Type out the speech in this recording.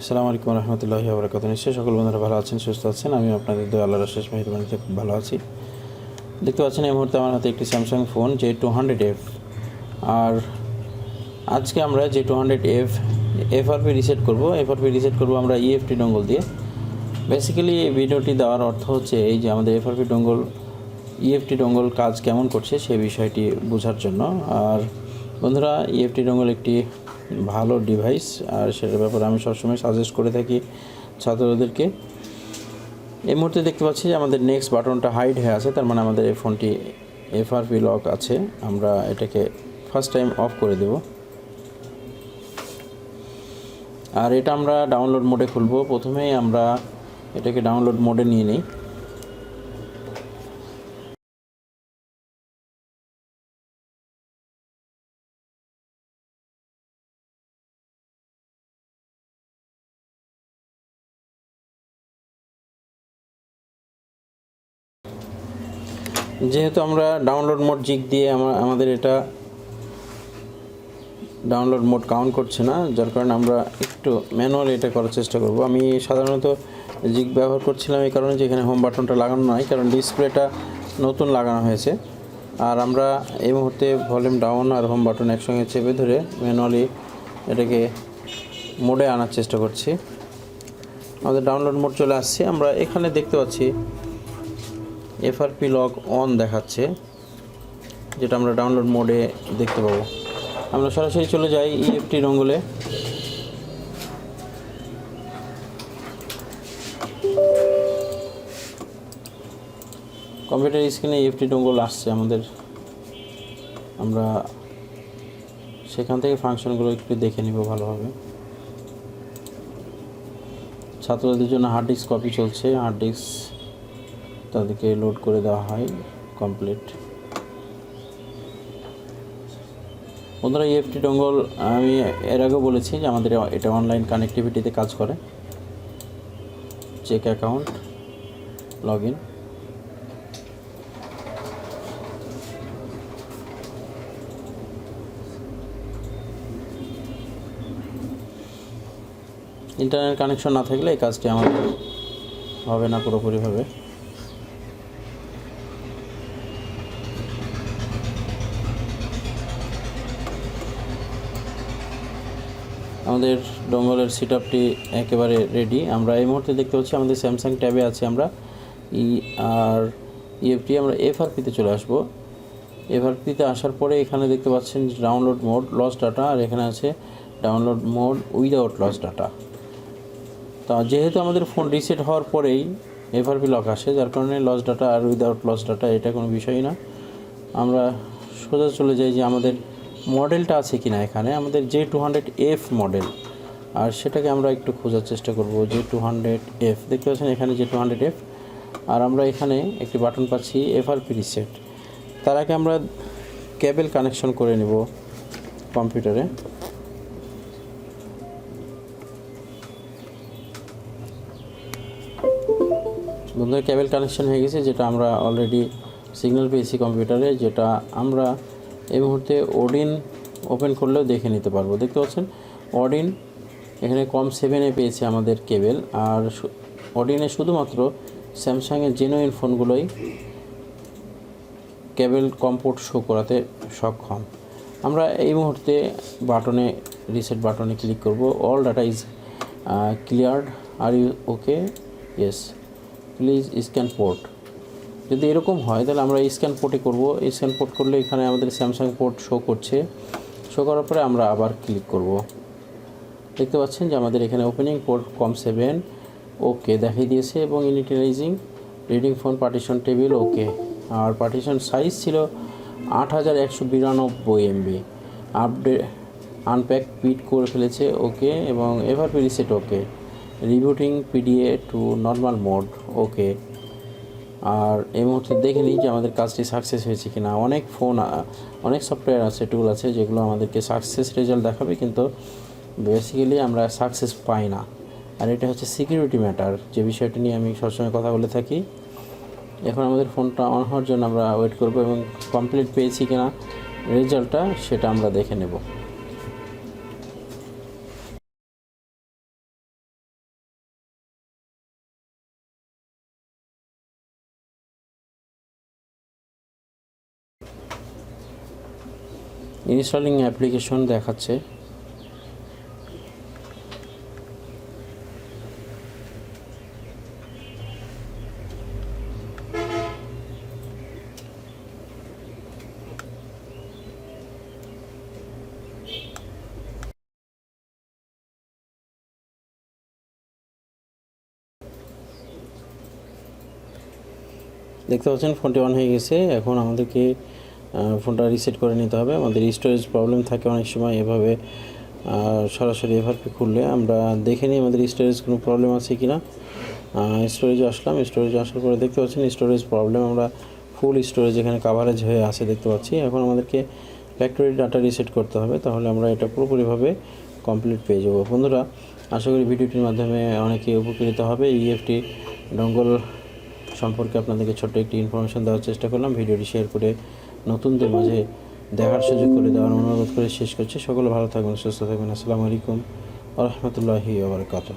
আসসালামু আলাইকুম রহমতুল্লাহি আবরাকাত নিশ্চয়ই সকল বন্ধুরা ভালো আছেন, সুস্থ আছেন। আমি আপনাদের দোয়া, আল্লাহর শেষ মেহরবানিতে খুব ভালো আছি। দেখতে পাচ্ছেন এই মুহূর্তে আমার হাতে একটি Samsung phone J two hundred F আর আজকে আমরা যে two hundred F FRP reset করব। এফআরপি রিসেট করব আমরা ইএফটি ডঙ্গল দিয়ে। বেসিক্যালি এই ভিডিওটি দেওয়ার অর্থ হচ্ছে এই যে আমাদের এফআরপি ডঙ্গল ইএফটি ডঙ্গল কাজ কেমন করছে সেই বিষয়টি বোঝার জন্য। আর বন্ধুরা ইএফটি ডঙ্গল একটি ভালো ডিভাইস আর সেটার ব্যাপারে আমি সবসময় সাজেস্ট করে থাকি ছাত্রদেরকে। এই মুহূর্তে দেখতে পাচ্ছি যে আমাদের নেক্সট বাটনটা হাইড হয়ে আছে, তার মানে আমাদের এই ফোনটি এফআরপি লক আছে। আমরা এটাকে ফার্স্ট টাইম অফ করে দেব। আর এটা আমরা ডাউনলোড মোডে খুলব। প্রথমেই আমরা এটাকে ডাউনলোড মোডে নিয়ে নিই। যেহেতু আমরা ডাউনলোড মোড জিক দিয়ে আমা- আমাদের এটা ডাউনলোড মোড কাউন্ট করছে না, যার কারণে আমরা একটু ম্যানুয়াল এটা করার চেষ্টা করব। আমি সাধারণত জিগ ব্যবহার করছিলাম এই কারণে যে এখানে হোম বাটনটা লাগানো নয়, কারণ ডিসপ্লেটা নতুন লাগানো হয়েছে। আর আমরা এই মুহূর্তে ভলিউম ডাউন আর হোম বাটন একসঙ্গে চেপে ধরে ম্যানুয়ালি এটাকে মোডে আনার চেষ্টা করছি। আমাদের ডাউনলোড মোড চলে আসছে। আমরা এখানে দেখতে পাচ্ছি এফআরপি লগ অন দেখাচ্ছে, যেটা আমরা ডাউনলোড মোডে দেখতে পাবো। আমরা সরাসরি চলে যাই E ইএফটি রঙ্গলে। কম্পিউটার স্ক্রিনে ইএফটি ডঙ্গল আসছে আমাদের। আমরা সেখান থেকে ফাংশনগুলো একটু দেখে নিব ভালোভাবে। ছাত্রদের জন্য হার্ড ডিস্ক কপি চলছে হার্ড ডিস্ক তাদেরকে লোড করে দেওয়া হয় কমপ্লিট বন্ধুরা ইএফটি ডঙ্গল আমি এর আগেও বলেছি যে আমাদের এটা অনলাইন কানেক্টিভিটিতে কাজ করে। Check account log in internet connection না থাকলে এই কাজটি আমাদের হবে না পুরোপুরিভাবে। আমাদের ডঙ্গলের সিট আপটি একেবারে রেডি আমরা এই মুহূর্তে দেখতে পাচ্ছি আমাদের স্যামসাং ট্যাবে আছে আমরা ই আর ইএফটি আমরা এফআরপিতে চলে আসব। এফআরপিতে আসার পরে এখানে দেখতে পাচ্ছেন ডাউনলোড মোড লস ডাটা আর এখানে আছে download mode without loss data তা যেহেতু আমাদের ফোন রিসেট হওয়ার পরেই এফআরপি লক আসে, যার কারণে লস ডাটা আর উইদাউট লস ডাটা এটা কোনো বিষয় না। আমরা সোজা চলে যাই যে আমাদের মডেলটা আছে কি না এখানে? আমাদের J two hundred F model আর সেটাকে আমরা একটু খোঁজার চেষ্টা করব জে টু হান্ড্রেড এফ দেখতে পাচ্ছেন এখানে জে টু হান্ড্রেড এফ আর আমরা এখানে একটি বাটন পাচ্ছি এফআরপি রিসেট তার আগে আমরা কেবল কানেকশন করে নেব কম্পিউটারে বন্ধুরা কেবল কানেকশন হয়ে গেছে, যেটা আমরা অলরেডি সিগন্যাল পেয়েছি কম্পিউটারে যেটা আমরা এই মুহূর্তে ওডিন ওপেন করলেও দেখে নিতে পারব। দেখতে পাচ্ছেন অডিন এখানে কম সেভেনে পেয়েছে আমাদের কেবেল, আর অডিনে শুধুমাত্র স্যামসাংয়ের জেনুইন ফোনগুলোই কেবল কম্পোর্ট শো করাতে সক্ষম। আমরা এই মুহূর্তে বাটনে রিসেট বাটনে ক্লিক করব। All data is cleared are you okay yes please scan port যদি এরকম হয়, তাহলে আমরা স্ক্যান পোর্টে করব। স্ক্যান পোর্ট করলে এখানে আমাদের স্যামসাং পোর্ট শো করছে। শো করার পরে আমরা আবার ক্লিক করব। দেখতে পাচ্ছেন যে আমাদের এখানে opening port COM seven okay দেখিয়ে দিয়েছে এবং initializing reading phone partition table okay আর পার্টিশন সাইজ ছিল আট হাজার একশো বিরানব্বই এমবি আপডেট আনপ্যাক পিট করে ফেলেছে ওকে এবং FRP reset okay rebooting PDA to normal mode okay আর এই মুহূর্তে দেখে নিই যে আমাদের কাজটি সাকসেস হয়েছে কিনা। অনেক ফোন অনেক সফটওয়্যার আছে টুল আছে যেগুলো আমাদেরকে সাকসেস রেজাল্ট দেখাবে, কিন্তু বেসিক্যালি আমরা সাকসেস পাই না। আর এটা হচ্ছে সিকিউরিটি ম্যাটার যে বিষয়টি নিয়ে আমি সবসময় কথা বলে থাকি। এখন আমাদের ফোনটা অন হওয়ার জন্য আমরা ওয়েট করব এবং কমপ্লিট পেয়েছি কিনা রেজাল্টটা সেটা আমরা দেখে নেব। ইনস্টলিং অ্যাপ্লিকেশন দেখাচ্ছে। দেখতে পাচ্ছেন ফোনটি অন হয়ে গেছে। এখন আমাদেরকে ফোনটা রিসেট করে নিতে হবে। আমাদের স্টোরেজ প্রবলেম থাকে অনেক সময় এভাবে। সরাসরি এভাবে খুললে আমরা দেখে নিই আমাদের স্টোরেজ কোনো প্রবলেম আছে কি না স্টোরেজে আসলাম। স্টোরেজে আসার পরে দেখতে পাচ্ছেন স্টোরেজ প্রবলেম আমরা ফুল স্টোরেজ এখানে কাভারেজ হয়ে আছে দেখতে পাচ্ছি। এখন আমাদেরকে ফ্যাক্টরি ডাটা রিসেট করতে হবে, তাহলে আমরা এটা পুরোপুরিভাবে কমপ্লিট পেয়ে যাব। বন্ধুরা, আশা করি ভিডিওটির মাধ্যমে অনেকে উপকৃত হবে। ইএফটি ডঙ্গল সম্পর্কে আপনাদেরকে ছোট্ট একটি ইনফরমেশন দেওয়ার চেষ্টা করলাম। ভিডিওটি শেয়ার করে নতুনদের মাঝে দেখার সুযোগ করে দেওয়ার অনুরোধ করে শেষ করছি। সকলে ভালো থাকবেন, সুস্থ থাকবেন। আসসালামু আলাইকুম রহমতুল্লাহি আবরকাত